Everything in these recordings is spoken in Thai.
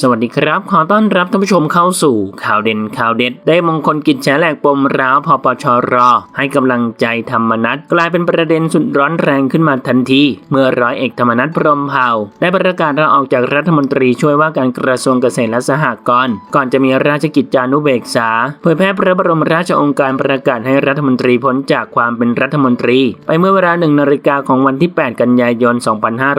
สวัสดีครับ ขอต้อนรับท่านผู้ชมเข้าสู่ข่าวเด่นข่าวเด็ด ได้มงคลกิจแฉแหลกปมร้าวพปชร ให้กำลังใจธรรมนัตกลายเป็นประเด็นสุดร้อนแรงขึ้นมาทันที เมื่อร้อยเอกธรรมนัตพรมเผ่า ได้ประกาศลาออกจากรัฐมนตรีช่วยว่าการกระทรวงเกษตรและสหกรณ์ก่อนจะมีราชกิจจานุเบกษาเผยแพร่พระบรมราชโองการประกาศให้รัฐมนตรีพ้นจากความเป็นรัฐมนตรี ไปเมื่อเวลาหนึ่งนาฬิกาของวันที่ 8 กันยายน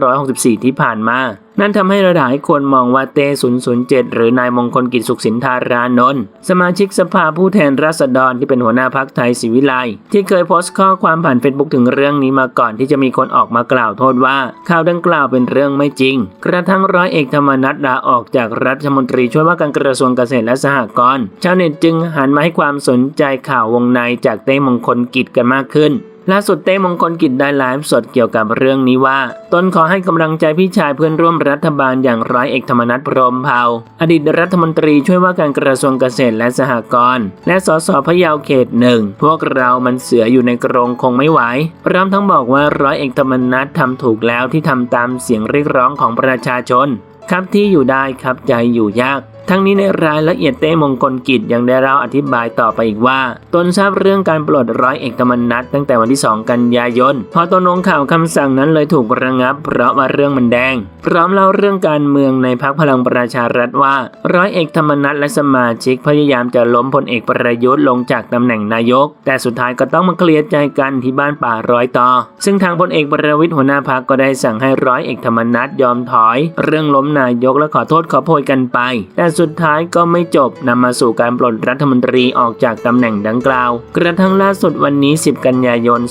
2564 ที่ผ่านมา นั่นทำให้หลายคนมองว่าเต้007 หรือนายมงคลกิจสุขสินธารานนท์สมาชิกสภาผู้แทนราษฎรที่เป็นหัวหน้าพักไทยศิวิไลย์ที่เคยโพสต์ข้อความผ่านเฟซบุ๊กถึงเรื่องนี้มาก่อนที่จะมีคนออกมากล่าวโทษว่าข่าวดังกล่าวเป็นเรื่องไม่จริง กระทั่งร้อยเอกธรรมนัฐลาออกจากรัฐมนตรีช่วยว่าการกระทรวงเกษตรและสหกรณ์ชาวเน็ตจึงหันมาให้ความสนใจข่าววงในจากเต้มงคลกิจกันมากขึ้น ล่าสุดเต้มงคลกิจได้ไลฟ์สดเกี่ยวกับเรื่องนี้ว่า ตนขอให้กำลังใจพี่ชายเพื่อนร่วมรัฐบาลอย่างร้อยเอกธรรมนัฐพรหมเผาอดีตรัฐมนตรีช่วยว่าการกระทรวงเกษตรและสหกรณ์และสสพะเยาเขตหนึ่งพวกเรามันเสืออยู่ในกรงคงไม่ไหวพร้อมทั้งบอกว่าร้อยเอกธรรมนัฐทำถูกแล้วที่ทำตามเสียงเรียกร้องของประชาชน ครับที่อยู่ได้ครับใจอยู่ยาก ทั้งนี้ในรายละเอียดเต้มงคลกิจยังได้เล่าอธิบายต่อไปอีกว่า ตนทราบเรื่องการปลดร้อยเอกธรรมนัฐตั้งแต่วันที่ 2 กันยายน พอตนลงข่าวคำสั่งนั้นเลยถูกระงับ เพราะว่าเรื่องมันแดง พร้อมเล่าเรื่องการเมืองในพักพลังประชารัฐว่า ร้อยเอกธรรมนัฐและสมาชิกพยายามจะล้มพลเอกประยุทธ์ลงจากตำแหน่งนายก แต่สุดท้ายก็ต้องมาเคลียร์ใจกันที่บ้านป่าร้อยต่อ ซึ่งทางพลเอกประวิตยหัวหน้าพักก็ได้สั่งให้ร้อยเอกธรรมนัฐยอมถอย เรื่องล้มนายกและขอโทษขอโพยกันไปแต่สุดท้ายก็ไม่จบนำมาสู่การปลดรัฐมนตรีออกจากตำแหน่งดังกล่าว กระทั่งล่าสุดวันนี้ 10 กันยายน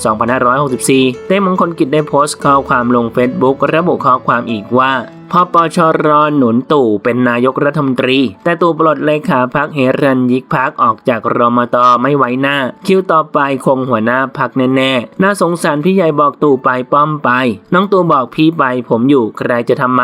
2564 เต้มงคลกิจได้โพสต์ข้อความลงเฟซบุ๊กระบุข้อความอีกว่าพอปชรหนุนตู่เป็นนายกรัฐมนตรี แต่ตู่ปลดเลขาพักเฮรันยิกพักออกจากรมตไม่ไว้หน้า คิวต่อไปคงหัวหน้าพักแน่ๆ น่าสงสารพี่ใหญ่บอกตู่ไปป้อมไป น้องตู่บอกพี่ไปผมอยู่ใครจะทำไม